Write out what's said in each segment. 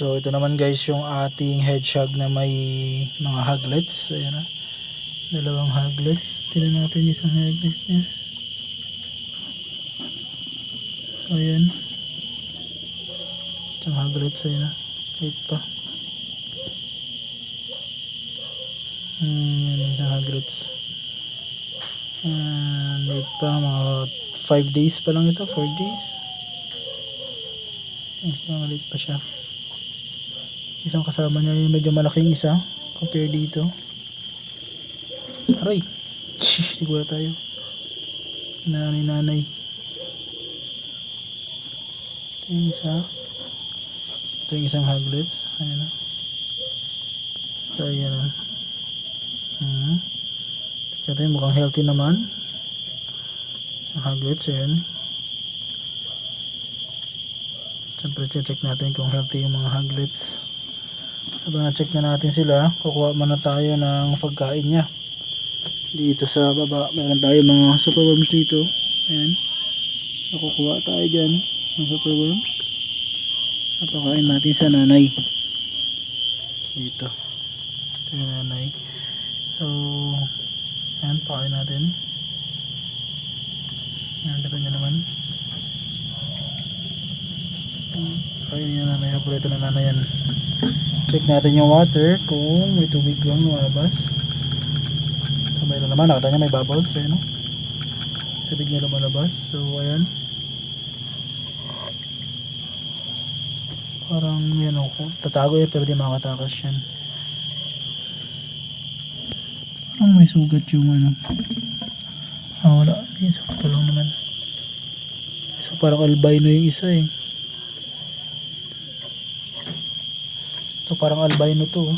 So ito naman guys yung ating hedgehog na may mga hoglets. Ayan na. Dalawang hoglets. Tignan natin yung isang hoglets niya. So ayan. Isang hoglets ayan na. Wait pa. Hmm, yan isang hoglets. And wait pa mga 5 days pa lang ito. 4 days. Eh, maliit pa siya. Isang kasama niya yung medyo malaking isa. Compare dito. Aray! Shish, sigura tayo. Nanay nanay. Ito yung isa. Ito yung isang hoglets. Ayan na. So, ayan na. Hmm. Ito yung mukhang healthy naman. Ang hoglets, ayan. Siyempre, check natin kung healthy yung mga hoglets. Habang na-check na natin sila, kukuha muna tayo ng pagkain niya. Dito sa baba, meron tayo mga superworms dito. Ayan. Nakukuha tayo dyan ng superworms. Napakain natin sa nanay. Dito. Ito yung nanay. So, ayan, pakain natin. Ayan, kita niya naman. Kain niya nanay. Paborito na nanay yan. Check natin yung water kung may tubig lang lumabas. So, mayroon naman. Nakita niya may bubbles. Eh, no? Tubig na lumalabas. So, ayan. Parang yan o. Tatago yan pero di makatakas yan. Parang may sugat yung ano. Ah, wala. Hindi. Sakto lang naman. So, parang albino yung isa eh. So parang albino to. oh.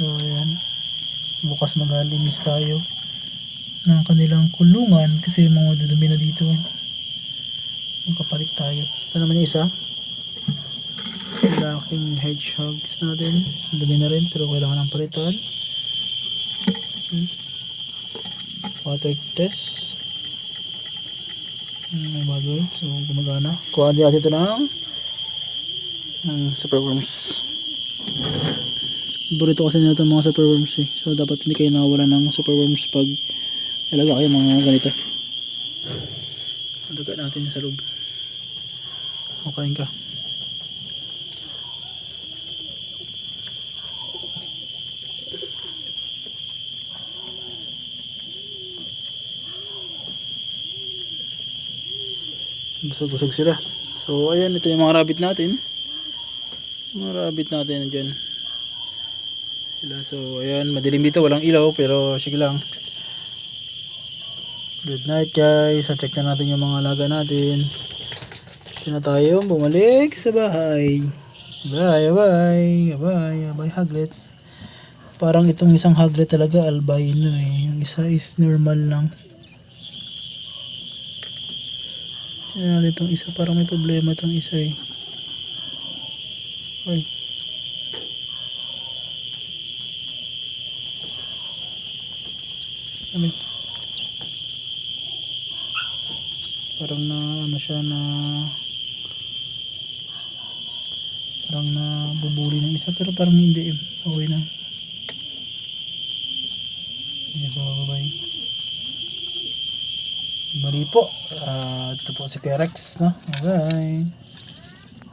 So ayan. Bukas maghalimis tayo ng kanilang kulungan kasi mga dudumi na dito. Magkapalit tayo. Ito naman yung isa. Laking hedgehogs natin. Dumi na rin pero kailangan ng palitan. Hmm. Water test. Hmm, May bubble. So gumagana. Kuha din natin ito ng ng superworms. Paborito kasi itong mga superworms eh. So dapat hindi kayo nakawala ng superworms pag ilaga kayo mga ganito. Alaga natin sa loob. Makain ka. Busog-busog sila. So ayan, ito yung mga rabbit natin mga rabbit natin dyan. So ayan madilim dito walang ilaw pero sige lang. Good night guys. Check na natin yung mga alaga natin. Ito na tayo bumalik sa bahay. Bye bye bye bye haglets. Parang itong isang haglet talaga albino eh. Yung isa is normal lang. Natin itong isa parang may problema itong isa eh Ay. Ano? Parang na ano siya na parang na bubuli ng isa pero parang hindi eh. Okay na. Hindi so, bye Mali po. Ah, ito po si Kerex, no? Bye.